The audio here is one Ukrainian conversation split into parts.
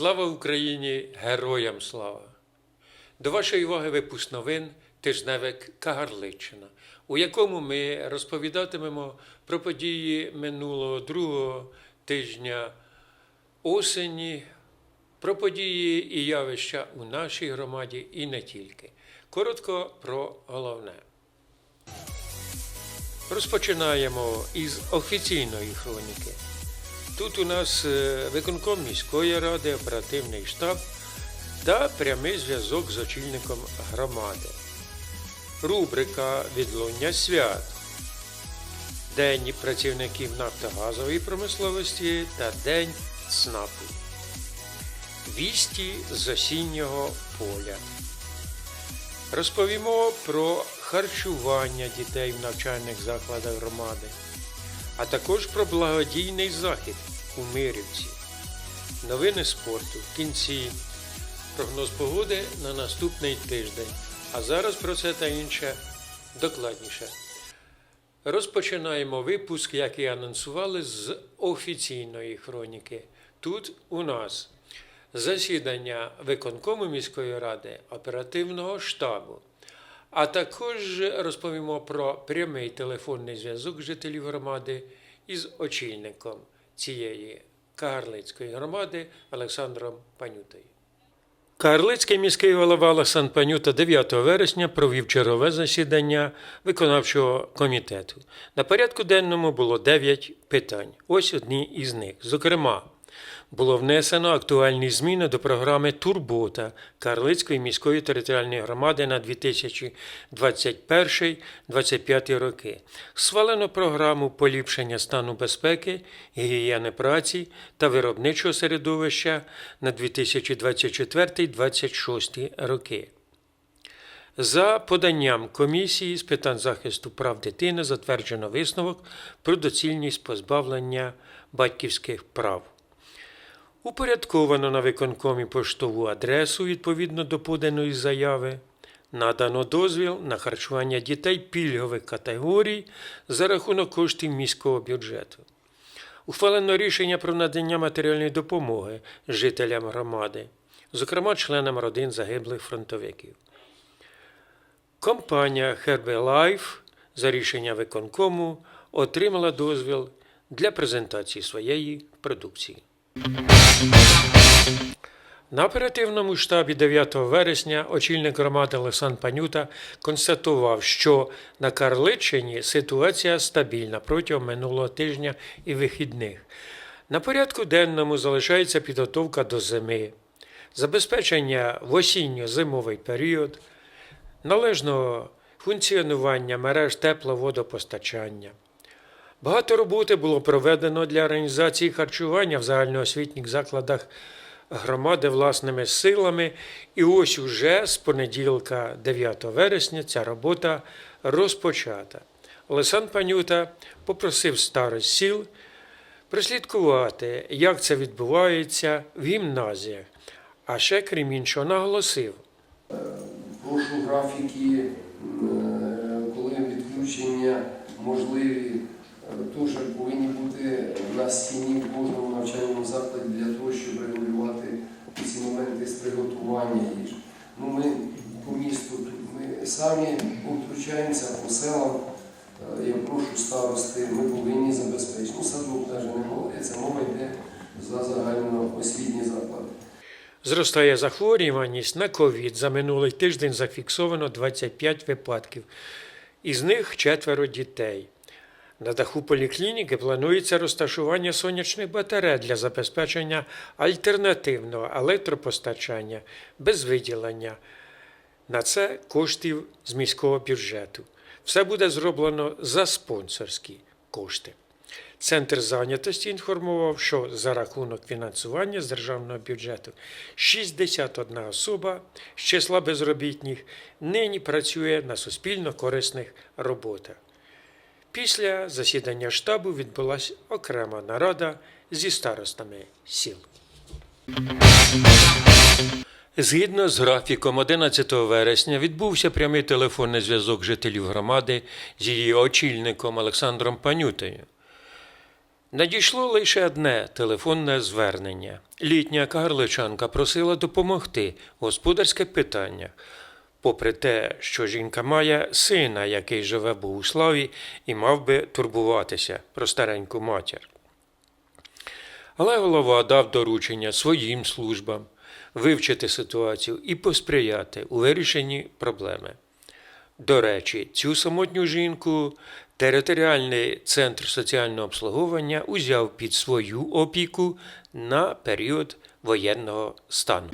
Слава Україні! Героям слава! До вашої уваги випуск новин тижневик Кагарличина, у якому ми розповідатимемо про події минулого другого тижня осені, про події і явища у нашій громаді і не тільки. Коротко про головне. Розпочинаємо із офіційної хроніки. Тут у нас е, виконком міської ради, оперативний штаб та прямий зв'язок з очільником громади. Рубрика Відлуння свят. День працівників нафтогазової промисловості та День ЦНАПу. Вісті з осіннього поля. Розповімо про харчування дітей в навчальних закладах громади а також про благодійний захід у Мирівці. Новини спорту в кінці, прогноз погоди на наступний тиждень. А зараз про це та інше докладніше. Розпочинаємо випуск, як і анонсували, з офіційної хроніки. Тут у нас засідання виконкому міської ради, оперативного штабу. А також розповімо про прямий телефонний зв'язок жителів громади із очільником цієї Кагарлицької громади Олександром Панютою. Кагарлицький міський голова Олександр Панюта 9 вересня провів чергове засідання виконавчого комітету. На порядку денному було 9 питань. Ось одні із них. Зокрема, було внесено актуальні зміни до програми Турбота Карлицької міської територіальної громади на 2021-2025 роки. Схвалено програму поліпшення стану безпеки, гігієни праці та виробничого середовища на 2024-2026 роки. За поданням комісії з питань захисту прав дитини затверджено висновок про доцільність позбавлення батьківських прав. Упорядковано на виконкомі поштову адресу відповідно до поданої заяви. Надано дозвіл на харчування дітей пільгових категорій за рахунок коштів міського бюджету. Ухвалено рішення про надання матеріальної допомоги жителям громади, зокрема членам родин загиблих фронтовиків. Компанія Herbalife за рішення виконкому отримала дозвіл для презентації своєї продукції. На оперативному штабі 9 вересня очільник громади Олександр Панюта констатував, що на Карличині ситуація стабільна протягом минулого тижня і вихідних. На порядку денному залишається підготовка до зими, забезпечення в осінньо-зимовий період, належного функціонування мереж тепловодопостачання. Багато роботи було проведено для організації харчування в загальноосвітніх закладах громади власними силами. І ось уже з понеділка, 9 вересня, ця робота розпочата. Олександр Панюта попросив старость сіл прослідкувати, як це відбувається в гімназіях. А ще, крім іншого, наголосив. Прошу графіки, е, коли відключення можливі, е, теж повинні бути на стіні в кожному навчальному закладі для того, щоб з приготування їжі. Ну, ми по місту ми самі втручаємося по селам. Е, Я прошу старости, ми повинні забезпечити. Ну, садок навіть не говориться, мова йде за загальноосвітні заклади. Зростає захворюваність на ковід. За минулий тиждень зафіксовано 25 випадків, із них четверо дітей. На даху поліклініки планується розташування сонячних батарей для забезпечення альтернативного електропостачання без виділення. На це коштів з міського бюджету. Все буде зроблено за спонсорські кошти. Центр зайнятості інформував, що за рахунок фінансування з державного бюджету 61 особа з числа безробітних нині працює на суспільно корисних роботах. Після засідання штабу відбулася окрема нарада зі старостами сіл. Згідно з графіком 11 вересня відбувся прямий телефонний зв'язок жителів громади з її очільником Олександром Панютою. Надійшло лише одне телефонне звернення. Літня карличанка просила допомогти в господарських питаннях, попри те, що жінка має сина, який живе в Богуславі і мав би турбуватися про стареньку матір. Але голова дав доручення своїм службам вивчити ситуацію і посприяти у вирішенні проблеми. До речі, цю самотню жінку територіальний центр соціального обслуговування узяв під свою опіку на період воєнного стану.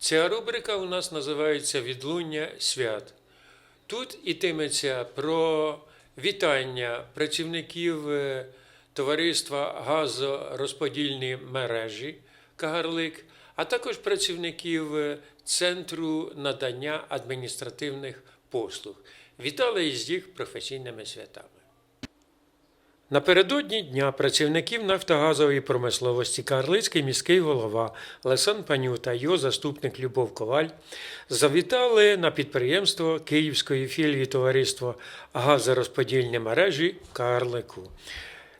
Ця рубрика у нас називається Відлуння свят. Тут ітиметься про вітання працівників е, товариства газорозподільні мережі Кагарлик, а також працівників е, Центру надання адміністративних послуг. Вітали із їх професійними святами. Напередодні дня працівників нафтогазової промисловості Карлицький міський голова Лесан Паню та його заступник Любов Коваль завітали на підприємство Київської філії товариства газорозподільні мережі Карлику.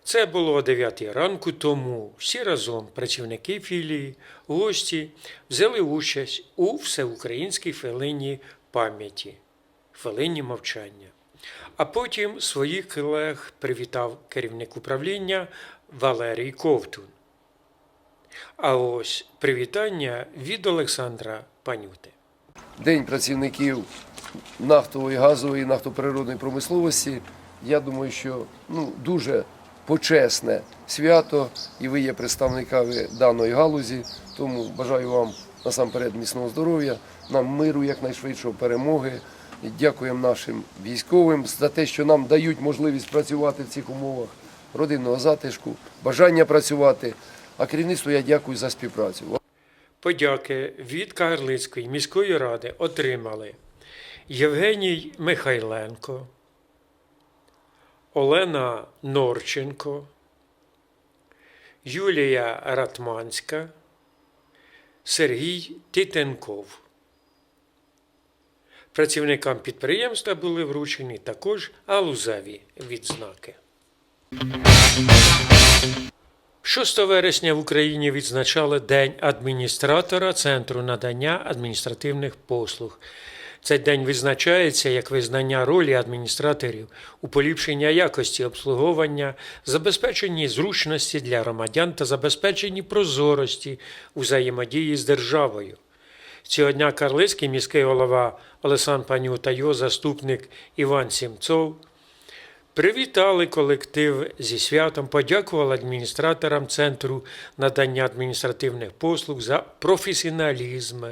Це було о 9 ранку, тому всі разом працівники філії, гості взяли участь у всеукраїнській хвилині пам'яті, хвилині мовчання. А потім своїх колег привітав керівник управління Валерій Ковтун. А ось привітання від Олександра Панюти. День працівників нафтової, газової, нафтоприродної промисловості. Я думаю, що ну, дуже почесне свято, і ви є представниками даної галузі. Тому бажаю вам насамперед міцного здоров'я, нам миру якнайшвидшого перемоги. Дякуємо нашим військовим за те, що нам дають можливість працювати в цих умовах родинного затишку, бажання працювати. А керівництву я дякую за співпрацю. Подяки від Кагарлицької міської ради отримали Євгеній Михайленко, Олена Норченко, Юлія Ратманська, Сергій Титенков. Працівникам підприємства були вручені також галузеві відзнаки. 6 вересня в Україні відзначали День адміністратора Центру надання адміністративних послуг. Цей день відзначається як визнання ролі адміністраторів у поліпшенні якості обслуговування, забезпеченні зручності для громадян та забезпеченні прозорості взаємодії з державою. Цього дня Карлицький міський голова Олесан Паню та його заступник Іван Сімцов Привітали колектив зі святом, подякували адміністраторам Центру надання адміністративних послуг за професіоналізм.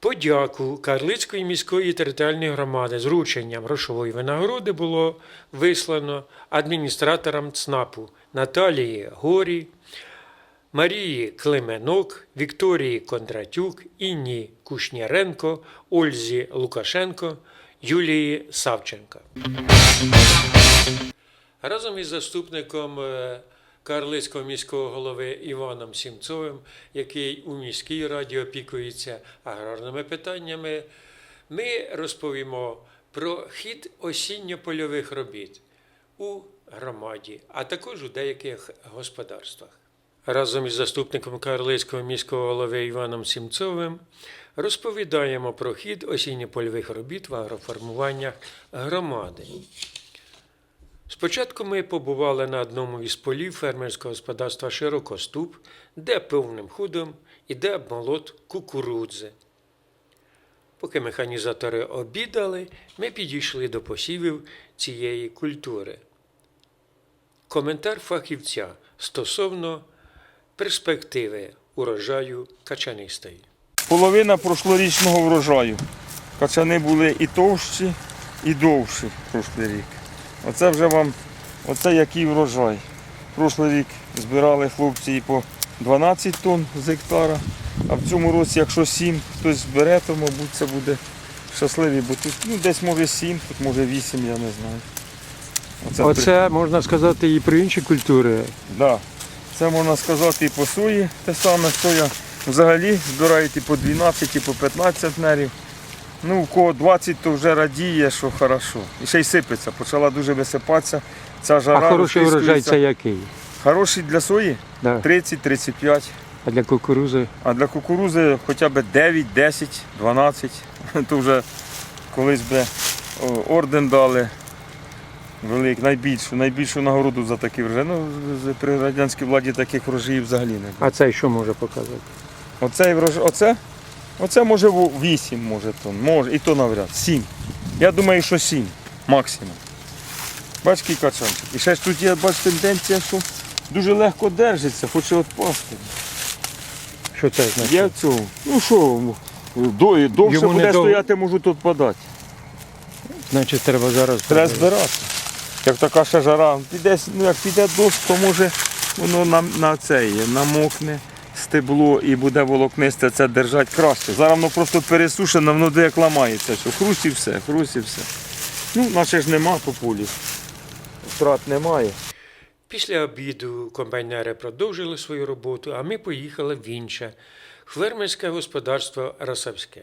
Подяку Карлицької міської територіальної громади з врученням грошової винагороди було вислано адміністраторам ЦНАПу Наталії Горі, Марії Клименок, Вікторії Кондратюк, Інні Кушняренко, Ользі Лукашенко, Юлії Савченка. Разом із заступником е, Карлицького міського голови Іваном Сімцовим, який у міській раді опікується аграрними питаннями, ми розповімо про хід осінньо-польових робіт у громаді, а також у деяких господарствах. Разом із заступником Карлицького міського голови Іваном Сімцовим розповідаємо про хід осінньо-польових робіт в агроформуваннях громади. Спочатку ми побували на одному із полів фермерського господарства Широкоступ, де повним ходом іде молот кукурудзи. Поки механізатори обідали, ми підійшли до посівів цієї культури. Коментар фахівця стосовно перспективи урожаю качанистої. Половина прошлорічного врожаю. Качани були і товщі, і довші прошлий рік. Оце вже вам, оце який врожай. Прошлий рік збирали хлопці і по 12 тонн з гектара, а в цьому році, якщо 7 хтось збере, то, мабуть, це буде щасливі, бо тут ну, десь може 7, тут може 8, я не знаю. Оце при- Оце можна сказати і про інші культури. Да. Це можна сказати і по сої, те саме соя. Взагалі збирають і по 12, і по 15 нерів. Ну, у кого 20, то вже радіє, що хорошо. І ще й сипеться, почала дуже висипатися. ця жара А хороший врожай це який? Хороший для сої Да. 30-35, А для кукурузи а для кукурузи хоча б 9, 10, 12. То вже колись би орден дали. Велик, найбільшу, найбільшу нагороду за такий врожай. Ну, при радянській владі таких врожаїв взагалі не було. А цей що може показати? Оцей врожай, оце, оце може 8 може тонн, може, і то навряд, 7. Я думаю, що 7 максимум. Бач, який качанчик. І ще ж тут є, бач, тенденція, що дуже легко держиться, хоче відпасти. Що це значить? Є цього. Ну що, до, довше Йому буде дов- стояти, можу тут подати. Значить, треба зараз. Треба збирати. Як така ще жара, піде, ну як піде дощ, то може воно на, на це намокне стебло і буде волокнисте це держати краще. Зараз воно просто пересушене, воно де як ламається. Що хруст і все, хруст і все. Ну, наче ж нема по полі. Втрат немає. Після обіду комбайнери продовжили свою роботу, а ми поїхали в інше фермерське господарство Росавське.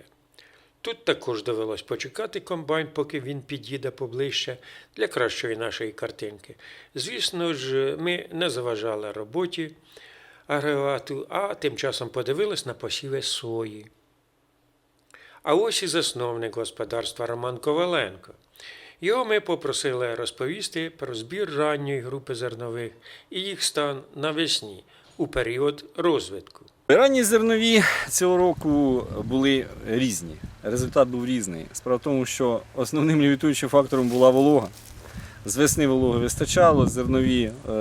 Тут також довелось почекати комбайн, поки він під'їде поближче для кращої нашої картинки. Звісно ж, ми не заважали роботі агрегату, а тим часом подивились на посіви сої. А ось і засновник господарства Роман Коваленко. Його ми попросили розповісти про збір ранньої групи зернових і їх стан навесні у період розвитку. Ранні зернові цього року були різні. Результат був різний. Справа в тому, що основним лімітуючим фактором була волога. З весни вологи вистачало, зернові е,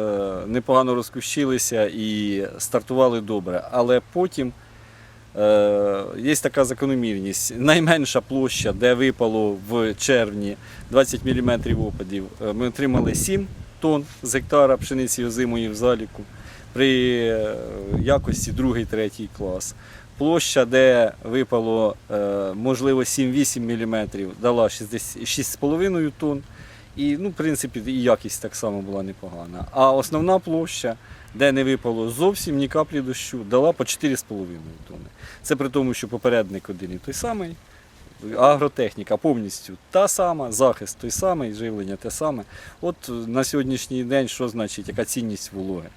непогано розкущилися і стартували добре. Але потім е, є така закономірність. Найменша площа, де випало в червні 20 мм опадів, е, ми отримали 7 тонн з гектара пшениці озимої в заліку при е, якості другий, третій клас. Площа, де випало е, можливо 7-8 мм, дала 6,5 тонн. І, ну, в принципі, і якість так само була непогана. А основна площа, де не випало зовсім ні каплі дощу, дала по 4,5 тонни. Це при тому, що попередник один і той самий, агротехніка повністю та сама, захист той самий, живлення те саме. От на сьогоднішній день що значить, яка цінність вологи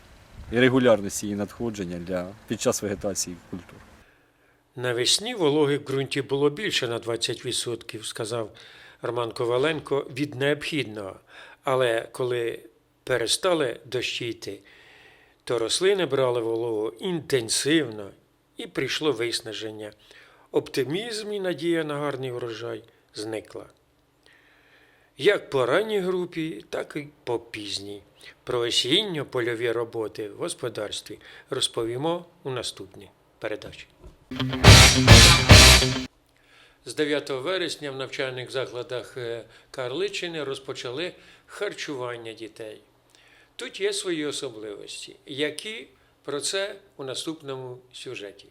і регулярність її надходження для, під час вегетації культур. Навесні вологи в ґрунті було більше на 20%, сказав Роман Коваленко, від необхідного. Але коли перестали дощі йти, то рослини брали вологу інтенсивно і прийшло виснаження. Оптимізм і надія на гарний врожай зникла. Як по ранній групі, так і по пізній. Про осінньо-польові роботи в господарстві розповімо у наступній передачі. З 9 вересня в навчальних закладах е, Карличини розпочали харчування дітей. Тут є свої особливості, які про це у наступному сюжеті.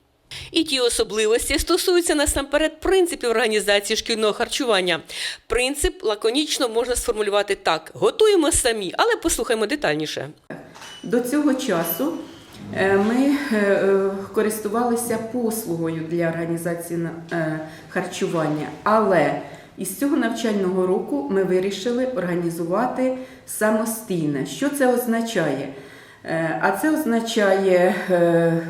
І ті особливості стосуються насамперед принципів організації шкільного харчування. Принцип лаконічно можна сформулювати так: готуємо самі, але послухаймо детальніше. До цього часу ми е, е, користувалися послугою для організації е, харчування, але із цього навчального року ми вирішили організувати самостійне. Що це означає? Е, А це означає е, е,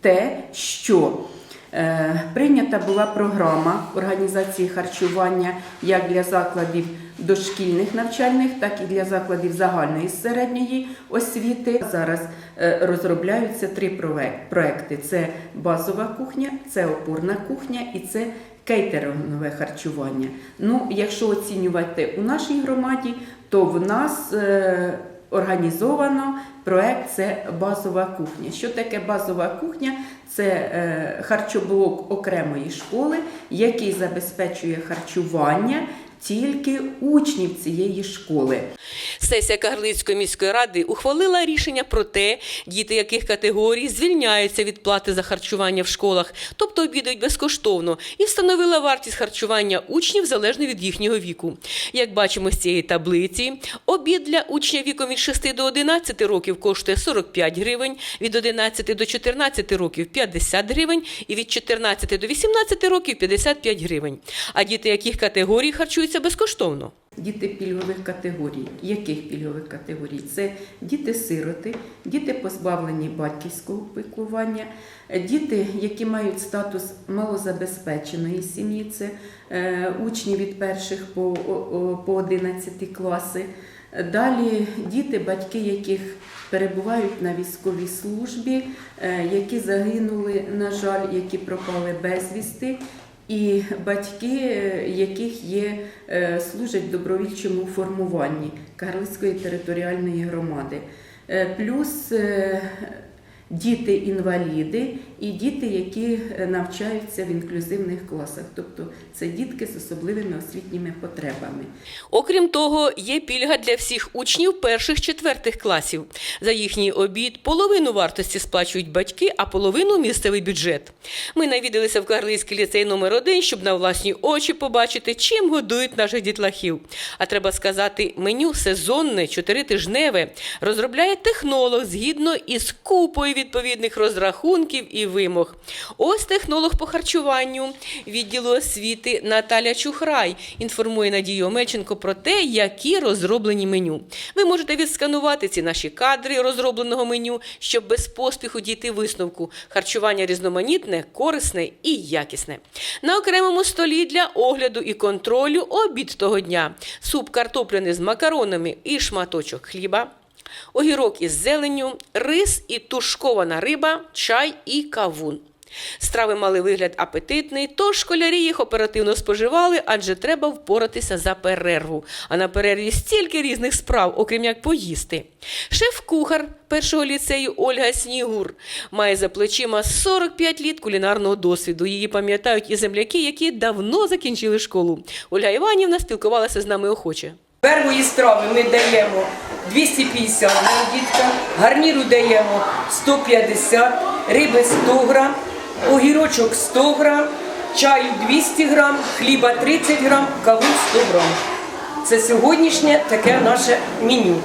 те, що Е, Прийнята була програма організації харчування як для закладів дошкільних навчальних, так і для закладів загальної середньої освіти. Зараз е, розробляються три проекти: це базова кухня, це опорна кухня і це кейтерингове харчування. Ну, якщо оцінювати у нашій громаді, то в нас е, організовано проект це базова кухня. Що таке базова кухня? Це е, харчоблок окремої школи, який забезпечує харчування тільки учнів цієї школи. Сесія Кагарлицької міської ради ухвалила рішення про те, діти яких категорій звільняються від плати за харчування в школах, тобто обідають безкоштовно, і встановила вартість харчування учнів залежно від їхнього віку. Як бачимо з цієї таблиці, обід для учня віком від 6 до 11 років коштує 45 гривень, від 11 до 14 років 50 гривень і від 14 до 18 років 55 гривень. А діти яких категорій харчуються харчуються безкоштовно. Діти пільгових категорій. Яких пільгових категорій? Це діти-сироти, діти позбавлені батьківського піклування, е, діти, які мають статус малозабезпеченої сім'ї, це е, учні від перших по, по 11 класи. Далі діти, батьки яких перебувають на військовій службі, е, які загинули, на жаль, які пропали безвісти, і батьки, яких є, е, служать в добровільчому формуванні Карлицької територіальної громади. Е, Плюс е, діти-інваліди і діти, які е, навчаються в інклюзивних класах, тобто це дітки з особливими освітніми потребами. Окрім того, є пільга для всіх учнів перших-четвертих класів. За їхній обід половину вартості сплачують батьки, а половину місцевий бюджет. Ми навідалися в Карлицький ліцей номер 1 щоб на власні очі побачити, чим годують наших дітлахів. А треба сказати, меню сезонне, чотиритижневе розробляє технолог згідно із купою відповідних розрахунків і вимог. Ось технолог по харчуванню відділу освіти Наталя Чухрай інформує Надію Омельченко про те, які розроблені меню. Ви можете відсканувати ці наші кадри розробленого меню, щоб без поспіху дійти висновку. Харчування різноманітне, корисне і якісне. На окремому столі для огляду і контролю обід того дня. Суп картопляний з макаронами і шматочок хліба. Огірок із зеленню, рис і тушкована риба, чай і кавун. Страви мали вигляд апетитний, тож школярі їх оперативно споживали, адже треба впоратися за перерву. А на перерві стільки різних справ, окрім як поїсти. Шеф-кухар першого ліцею Ольга Снігур має за плечима 45 літ кулінарного досвіду. Її пам'ятають і земляки, які давно закінчили школу. Ольга Іванівна спілкувалася з нами охоче. Первої страви ми даємо 250 грам діткам, гарніру даємо 150, риби 100 грам, огірочок 100 грам, чаю 200 грам, хліба 30 грам, кавун 100 грам. Це сьогоднішнє таке наше меню.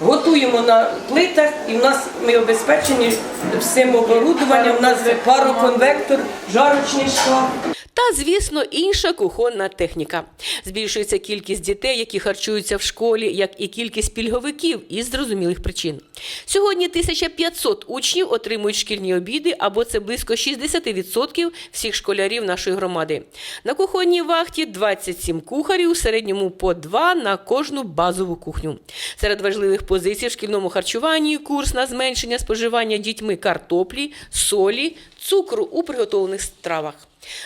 Готуємо на плитах і в нас ми обезпечені всім оборудуванням. У нас пароконвектор, жарочний шкаф. Та, звісно, інша кухонна техніка. Збільшується кількість дітей, які харчуються в школі, як і кількість пільговиків із зрозумілих причин. Сьогодні 1500 учнів отримують шкільні обіди, або це близько 60% всіх школярів нашої громади. На кухонній вахті 27 кухарів, у середньому по 2 на кожну базову кухню. Серед важливих позицій в шкільному харчуванні курс на зменшення споживання дітьми картоплі, солі, цукру у приготованих стравах.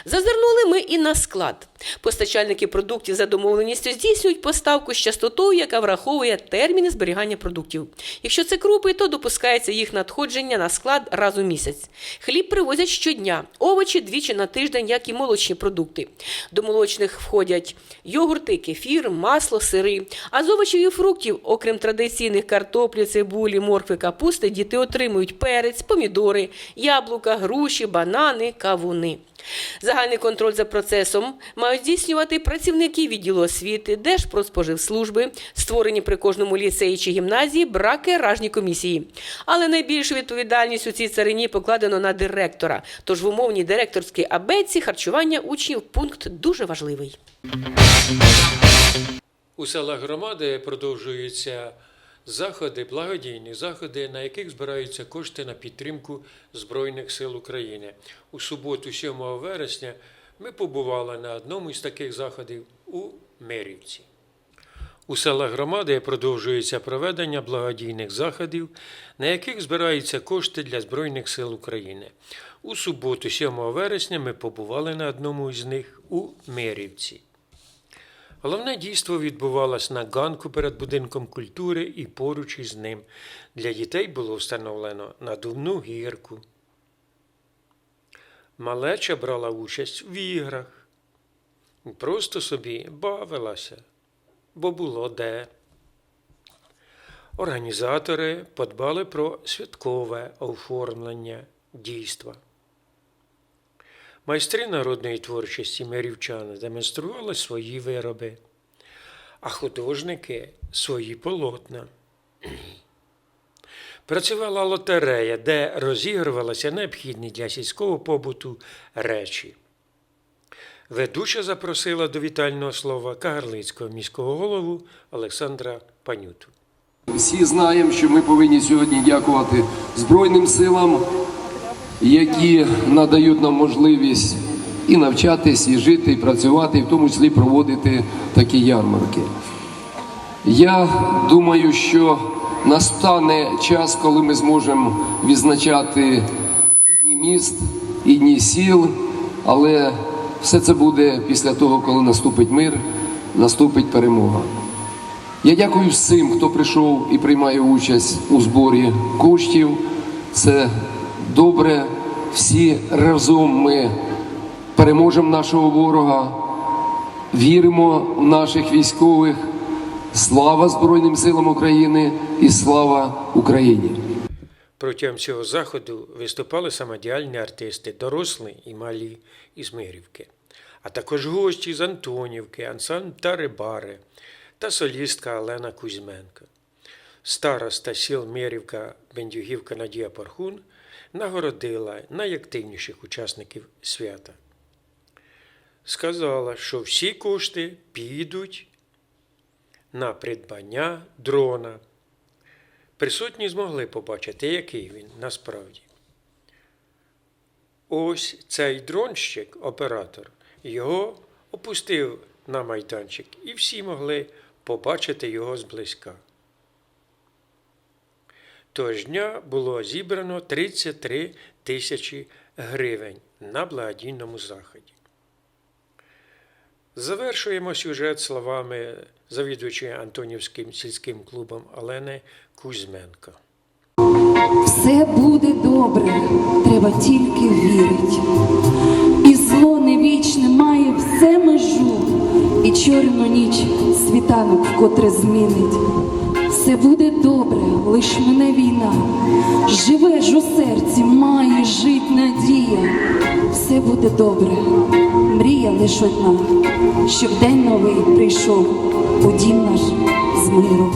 Зазирнули ми і на склад. Постачальники продуктів за домовленістю здійснюють поставку з частотою, яка враховує терміни зберігання продуктів. Якщо це крупи, то допускається їх надходження на склад раз у місяць. Хліб привозять щодня, овочі двічі на тиждень, як і молочні продукти. До молочних входять йогурти, кефір, масло, сири. А з овочів і фруктів, окрім традиційних картоплі, цибулі, моркви, капусти, діти отримують перець, помідори, яблука, груші, банани, кавуни. Загальний контроль за процесом мають здійснювати працівники відділу освіти, Держпродспоживслужби, створені при кожному ліцеї чи гімназії бракеражні комісії. Але найбільшу відповідальність у цій царині покладено на директора. Тож в умовній директорській абетці харчування учнів пункт дуже важливий. У селах громади продовжуються заходи, благодійні заходи, на яких збираються кошти на підтримку Збройних сил України. У суботу, 7 вересня, ми побували на одному із таких заходів у Мирівці. У селах громади продовжується проведення благодійних заходів, на яких збираються кошти для Збройних сил України. У суботу, 7 вересня, ми побували на одному із них у Мирівці. Головне дійство відбувалось на ганку перед будинком культури і поруч із ним. Для дітей було встановлено надувну гірку. Малеча брала участь в іграх. Просто собі бавилася, бо було де. Організатори подбали про святкове оформлення дійства. Майстри народної творчості мирівчани демонстрували свої вироби, а художники свої полотна. Працювала лотерея, де розігрувалися необхідні для сільського побуту речі. Ведуча запросила до вітального слова Кагарлицького міського голову Олександра Панюту. Всі знаємо, що ми повинні сьогодні дякувати Збройним силам, які надають нам можливість і навчатись, і жити, і працювати, і в тому числі проводити такі ярмарки. Я думаю, що настане час, коли ми зможемо відзначати дні міст, і дні сіл, але все це буде після того, коли наступить мир, наступить перемога. Я дякую всім, хто прийшов і приймає участь у зборі коштів. Це добре. Всі разом ми переможемо нашого ворога, віримо в наших військових. Слава Збройним силам України і слава Україні! Протягом цього заходу виступали самодіяльні артисти, дорослі і малі із Мирівки, а також гості з Антонівки, ансамбль та рибари та солістка Олена Кузьменко. Староста сіл Мирівка Бендюгівка Надія Пархун нагородила найактивніших учасників свята. Сказала, що всі кошти підуть на придбання дрона. Присутні змогли побачити, який він насправді. Ось цей дронщик, оператор, його опустив на майданчик, і всі могли побачити його зблизька. Того дня було зібрано 33 тисячі гривень на благодійному заході. Завершуємо сюжет словами завідувачої Антонівським сільським клубом Олени Кузьменко. Все буде добре, треба тільки вірить. І зло не вічне має все межу, і чорну ніч світанок вкотре змінить. Все буде добре, лиш мене війна. Живе ж у серці, має жить надія. Все буде добре, мрія лиш одна, щоб день новий прийшов у дім наш з миру.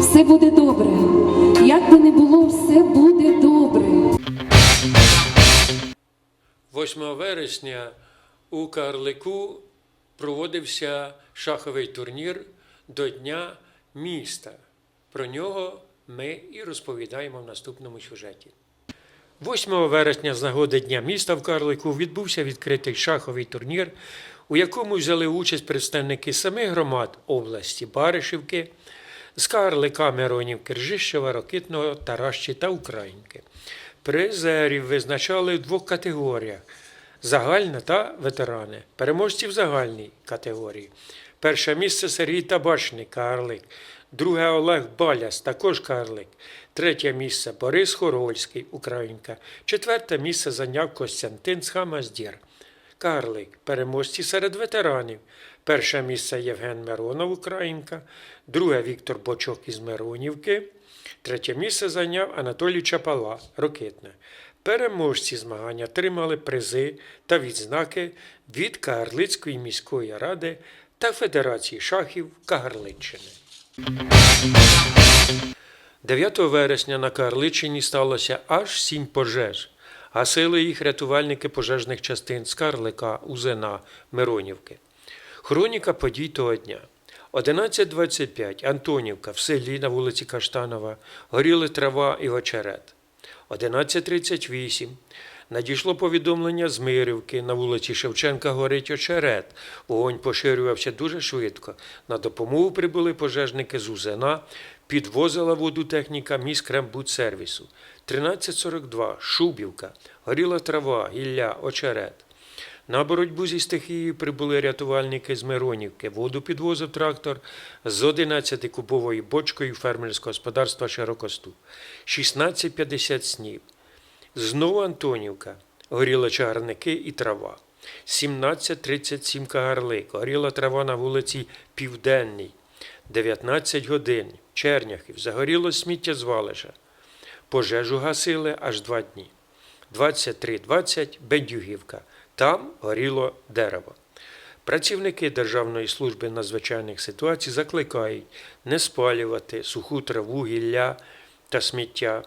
Все буде добре, як би не було, все буде добре. 8 вересня у Карлику проводився шаховий турнір до Дня міста. Про нього ми і розповідаємо в наступному сюжеті. 8 вересня з нагоди Дня міста в Карлику відбувся відкритий шаховий турнір, у якому взяли участь представники самих громад області Баришівки, з Карлика, Миронівки, Ржищева, Рокитного, Таращі та Українки. Призерів визначали в двох категоріях: загальна та ветерани. Переможці в загальній категорії. Перше місце Сергій Табачний, Карлик. Друге Олег Баляс, також Карлик. Третє місце Борис Хорольський, Українка. Четверте місце зайняв Костянтин Схамаздір. Карлик, переможці серед ветеранів. Перше місце Євген Миронов, Українка, друге Віктор Бочок із Миронівки, третє місце зайняв Анатолій Чапала, Рокитне. Переможці змагання отримали призи та відзнаки від Кагарлицької міської ради та Федерації шахів Кагарличчини. 9 вересня на Карличині сталося аж сім пожеж. Гасили їх рятувальники пожежних частин з Карлика, Узена, Миронівки. Хроніка подій того дня. 11.25 Антонівка в селі на вулиці Каштанова горіли трава і очерет. 11.38 надійшло повідомлення з Мирівки на вулиці Шевченка горить очерет. Огонь поширювався дуже швидко. На допомогу прибули пожежники з Узена, підвозила воду техніка міськрембудсервісу. 13.42 Шубівка, горіла трава, гілля, очерет. На боротьбу зі стихією прибули рятувальники з Миронівки. Воду підвозив трактор з 11-кубовою бочкою фермерського господарства Широкоступ. 16.50 снів. Знову Антонівка. Горіли чагарники і трава. 17.37 Кагарлик. Горіла трава на вулиці Південній. 19 годин. Черняхів. Загоріло сміття сміттєзвалище. Пожежу гасили аж два дні. 23.20 Бендюгівка. Там горіло дерево. Працівники Державної служби надзвичайних ситуацій закликають не спалювати суху траву, гілля та сміття.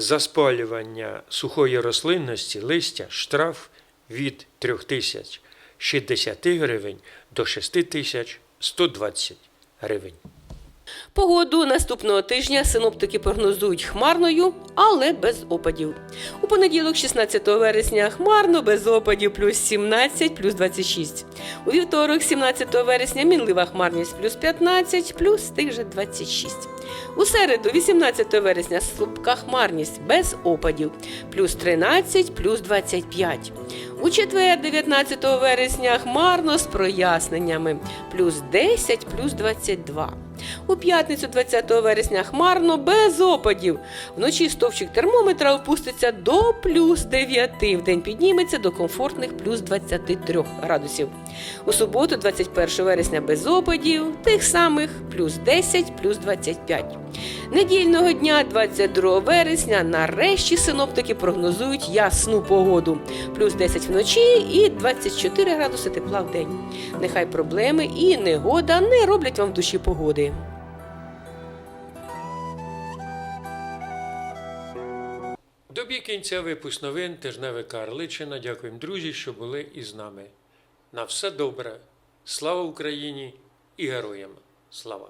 За спалювання сухої рослинності, листя, штраф від 3060 гривень до 6120 гривень. Погоду наступного тижня синоптики прогнозують хмарною, але без опадів. У понеділок, 16 вересня, хмарно, без опадів, плюс 17, плюс 26. У вівторок, 17 вересня, мінлива хмарність, плюс 15, плюс тих же 26. У середу, 18 вересня, слабка хмарність, без опадів, плюс 13, плюс 25. У четвер, 19 вересня, хмарно з проясненнями, плюс 10, плюс 22. У п'ятницю 20 вересня хмарно без опадів. Вночі стовпчик термометра опуститься до плюс 9, вдень підніметься до комфортних плюс 23 градусів. У суботу, 21 вересня без опадів, тих самих плюс 10, плюс 25. Недільного дня, 22 вересня, нарешті синоптики прогнозують ясну погоду. Плюс 10 вночі і 24 градуси тепла в день. Нехай проблеми і негода не роблять вам в душі погоди. Добі кінця випуск новин тижневе Карличина. Дякуємо, друзі, що були із нами. На все добре. Слава Україні і героям слава!